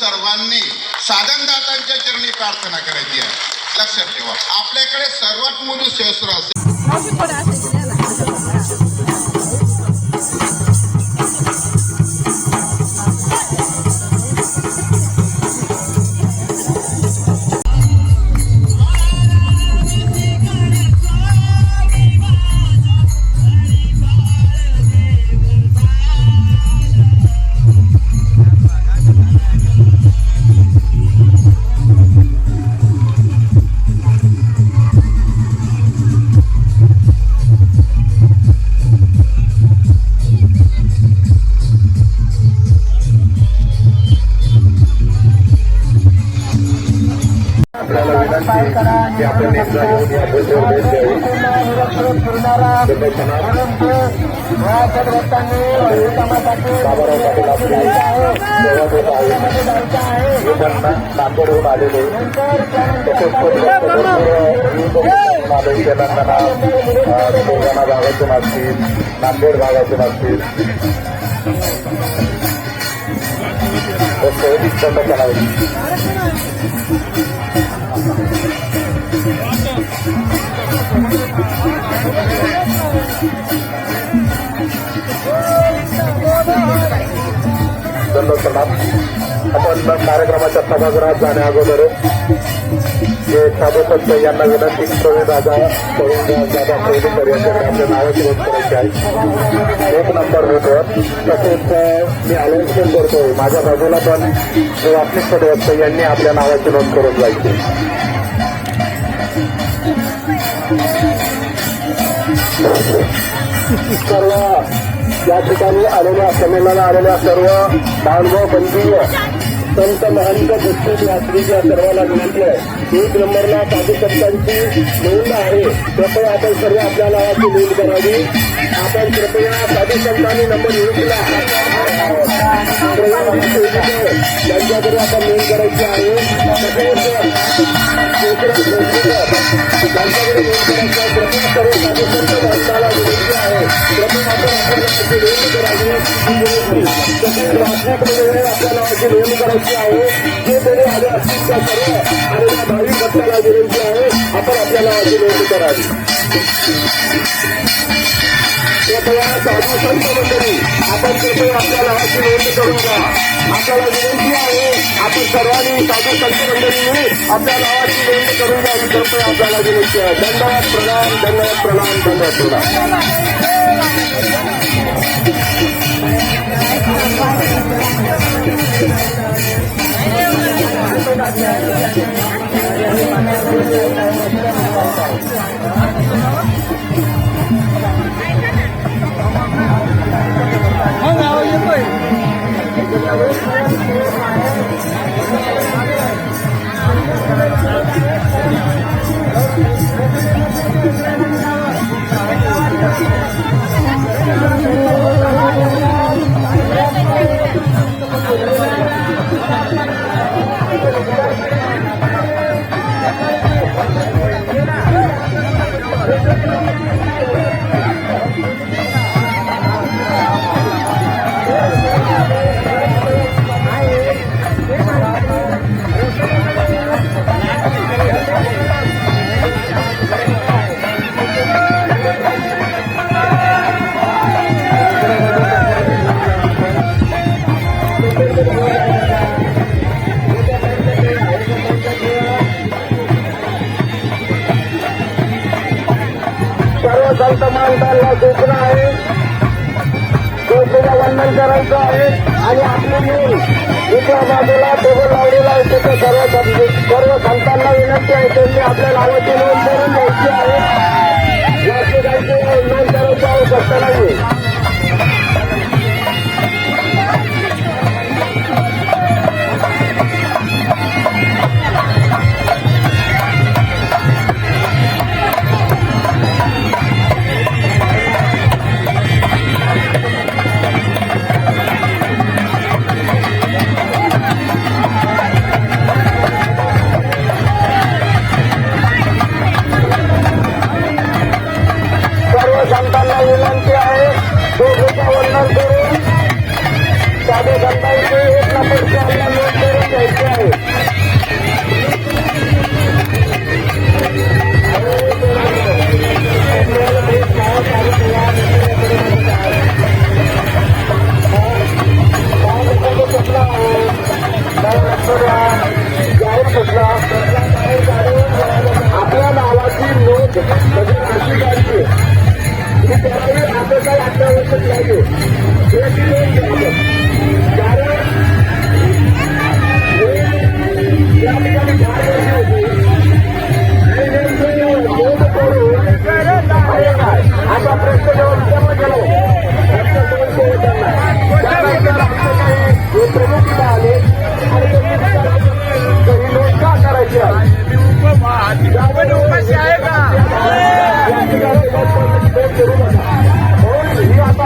सर्वांनी साधनदातांच्या चरणी प्रार्थना करायची आहे. लक्षात ठेवा. आपल्याकडे सर्वात मोठी शस्त्र असेल की आपण नेमका येऊन या भोजन भेट द्यावी बाबाराव पाटील आपले सेवा देत आहे. लोकांना नांदेडहून आलेले. तसेच आलोय तेलंगणा तेलंगणा भागातून असतील नांदेड भागातून असतील. दंड करावे दंडोत्सवात आपण कार्यक्रमाच्या सभागृहात जाण्या अगोदर जे साधू यांना विनंती प्रवीण राजा प्रवीण दादा प्रवीणकर यांच्याकडे आपल्या नावाची नोंद करायची आहे. एक नंबर होतं तसेच मी अनाउन्समेंट करतो माझ्या बाजूला पण जे वार्षिक सदस्य यांनी आपल्या नावाची नोंद करून जायची. सर्व या ठिकाणी आलेल्या संमेलनाला आलेल्या सर्व बांधव बंधीय संत महंत दत्तक यात्रीच्या सर्वांना विनंती आहे एक नंबरला साधू संतांची नोंद आहे. कृपया आपण सर्व आपल्या नावाची नोंद करावी. आपण कृपया साधू संतांनी नंबर लिहिला त्यांच्याकडे करायची आहे. त्यांच्याकडे करायची आहे कृपया सर्व साधू विनंती आहे कृपया आपण आपल्या नोंद करावी तसेच नोंद करायची आहे जे कोणी आले असतील त्या सर्व आलेल्या भाविक भक्ताला विनंती त्याला आपण आपल्या नोंद करावी. कृपया साधू संत मंडळी आपण कृपया आपल्याला अशी नोंद करून द्या आपल्याला विनंती आहे आपण सर्वांनी साधू संत मंडळीने आपल्या नावाची नोंद करून द्या घ्यावी कृपया आपल्याला विनंती आहे. धन्यवाद प्रणाम धन्यवाद प्रणाम धन्यवाद प्रणाम. 祝愿 सर्व संत माणसांना सूचना आहे. गोष्टीला वंदन करायचं आहे. आणि आपली मूल दुसऱ्या बाजूला टेबल लावलेला आहे तिथे सर्व सर्व संतांना विनंती आहे त्यांनी आपल्या नावाची नोंद करून द्यायची आहे. याची काही नोंद करायची आवश्यकता नाही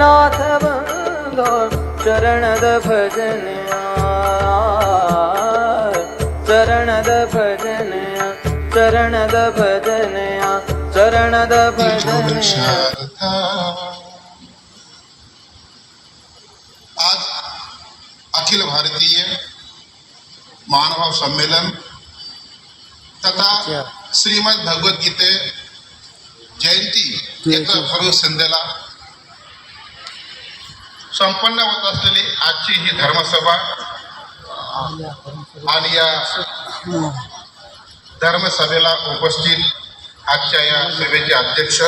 नाथ बंदो चरण द भजन चरण द भजन चरण द भजन चरण द भजन आज अखिल भारतीय मानव सम्मेलन तथा श्रीमद भगवद गीते जयंती। एक भव्य संध्याला संपन्न होत असलेली आजची ही धर्मसभा आणि या धर्मसभेला उपस्थित आजच्या या सभेचे अध्यक्ष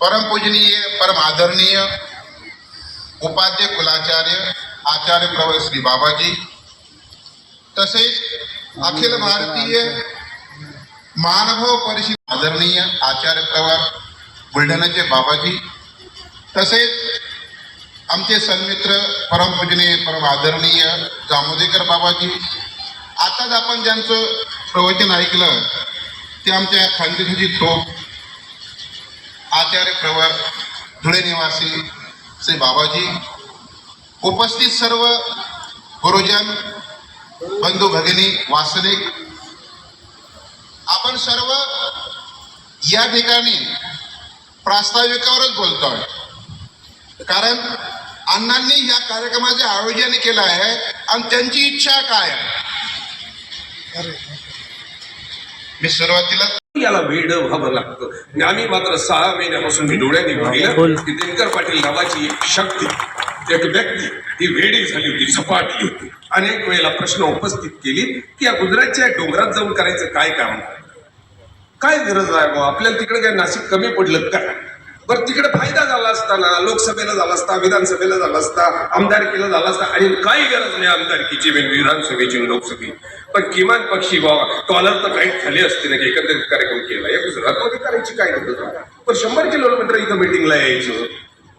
परमपूजनीय परम आदरणीय उपाध्य कुलाचार्य आचार्य प्रवर श्री बाबाजी तसेच अखिल भारतीय मानव परिषद आदरणीय आचार्य प्रवर बुलढाण्याचे बाबाजी तसेच आमचे सन्मित्र परमपूजनीय परम आदरणीय जामोदेकर बाबाजी. आताच आपण ज्यांचं प्रवचन ऐकलं ते आमच्या खानदेशाची तोप आचार्य प्रवर धुळे निवासी श्री बाबाजी. उपस्थित सर्व गुरुजन बंधू भगिनी वासनिक आपण सर्व या ठिकाणी प्रास्ताविकावरच बोलतोय. कारण अण्णांनी या कार्यक्रमाचे आयोजन केलं आहे आणि त्यांची इच्छा काय आहे? मी सुरुवातीला याला वेड व्हावं लागतं. आम्ही मात्र सहा महिन्यापासून मी डोळ्यांनी पाहिलं की दिनकर पाटील नावाची एक शक्ती एक व्यक्ती ही वेडी झाली होती सपाटी होती. अनेक वेळेला प्रश्न उपस्थित केली की या गुजरातच्या डोंगरात जाऊन करायचं काय काम? काय गरज आहे? आपल्याला तिकडे काय नाशिक कमी पडलं का? बरं तिकडे फायदा झाला असता ना लोकसभेला झाला असता विधानसभेला झाला असता आमदारकीला झाला असता आणि काही गरज नाही आमदारकीची विधानसभेची लोकसभे लोकसभेची. पण किमान पक्षी बाबा कॉलर तर काही झाले असते ना की कार्यक्रम केला. या गुजरातमध्ये करायची काय गरज पण शंभर किलोमीटर इथं मिटिंगला यायचं.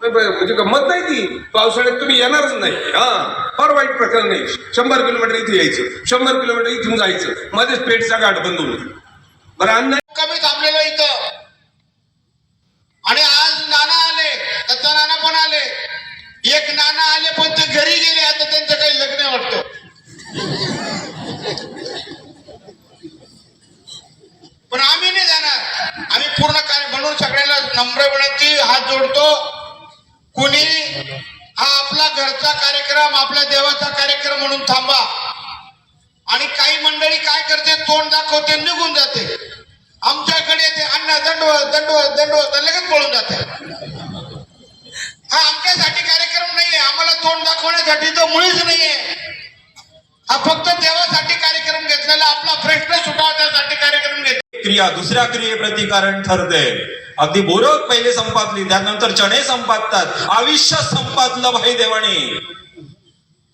म्हणजे गंमत नाही ती. पावसाळ्यात तुम्ही येणारच नाही. हा फार वाईट प्रकरण नाही शंभर किलोमीटर इथे यायचं. शंभर किलोमीटर इथून जायचं. मध्येच पेटचा गाठ बंद होती बरं अन्न कमी थांबलेलो इथं आणि आज नाना आले दत्ता नाना पण आले एक नाना आले पण ते घरी गेले आता त्यांचं काही लग्न वाटत वाटतं. पण आम्ही नाही जाणार. आम्ही पूर्ण कार्य म्हणून सगळ्यांना नम्र विनंती हात जोडतो. कुणी हा आपला घरचा कार्यक्रम आपल्या देवाचा कार्यक्रम म्हणून थांबा. आणि काही मंडळी काय करते तोंड दाखवते निघून जाते. आमच्याकडे ते अण्णा दंडवत दंडवत दंडवत लगेच पळून जाते. हा आमच्यासाठी कार्यक्रम नाहीये. आम्हाला तोंड दाखवण्यासाठी तो मुळीच नाहीये. हा फक्त देवासाठी कार्यक्रम घेतलेला आपला प्रश्न सुटावण्यासाठी कार्यक्रम घेतला क्रिया दुसऱ्या क्रियेप्रती कारण ठरते. अगदी बोरक पहिले संपादली त्यानंतर चणे संपादतात आयुष्य संपादलं भाई देवाने.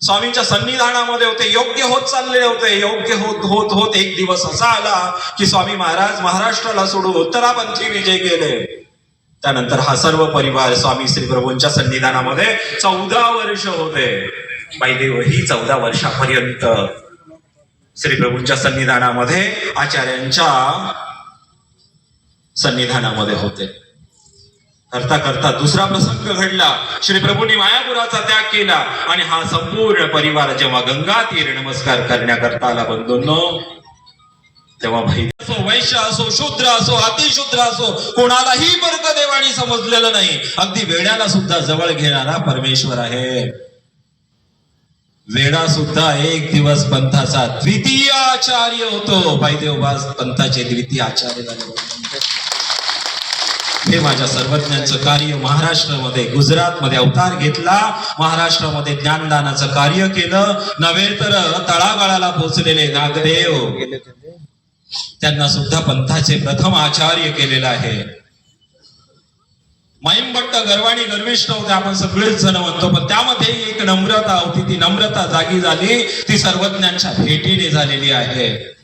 स्वामींच्या सन्निधानामध्ये होते योग्य होत चालले होते. योग्य होत होत होत एक दिवस असा आला की स्वामी महाराज महाराष्ट्राला सोडून उत्तरापंथी विजय केले. त्यानंतर हा सर्व परिवार स्वामी श्री प्रभूंच्या सन्निधानामध्ये चौदा वर्ष होते. बाईदेव ही चौदा वर्षापर्यंत श्री प्रभूंच्या सन्निधानामध्ये आचार्यांच्या सन्निधानामध्ये होते. करता करता दुसरा प्रसंग घडला. श्री प्रभूंनी मायापुराचा त्याग केला आणि हा संपूर्ण परिवार जेव्हा गंगा तीर नमस्कार करण्याकरता आला बंधूंनो तेव्हा भाई असो वैश्य असो शूद्र असो अतिशूद्र असो कोणालाही वर्ग देवाणी समजलेलं नाही. अगदी वेड्याला सुद्धा जवळ घेणारा परमेश्वर आहे. वेडा सुद्धा एक दिवस पंथाचा द्वितीय आचार्य होतो. बाईदेवबाज पंथाचे द्वितीय आचार्य झाले. हे माझ्या सर्वज्ञांचं कार्य महाराष्ट्रामध्ये गुजरातमध्ये अवतार घेतला. महाराष्ट्रामध्ये ज्ञानदानाचं कार्य केलं. नव्हे तर तळागाळाला पोहोचलेले नागदेव. त्यांना सुद्धा पंथाचे प्रथम आचार्य केलेलं आहे. महिमभट्ट गर्वाणी गर्विष्ठ होते आपण सगळेच जण म्हणतो पण त्यामध्ये एक नम्रता होती. ती नम्रता जागी झाली. ती सर्वज्ञांच्या भेटीने झालेली आहे.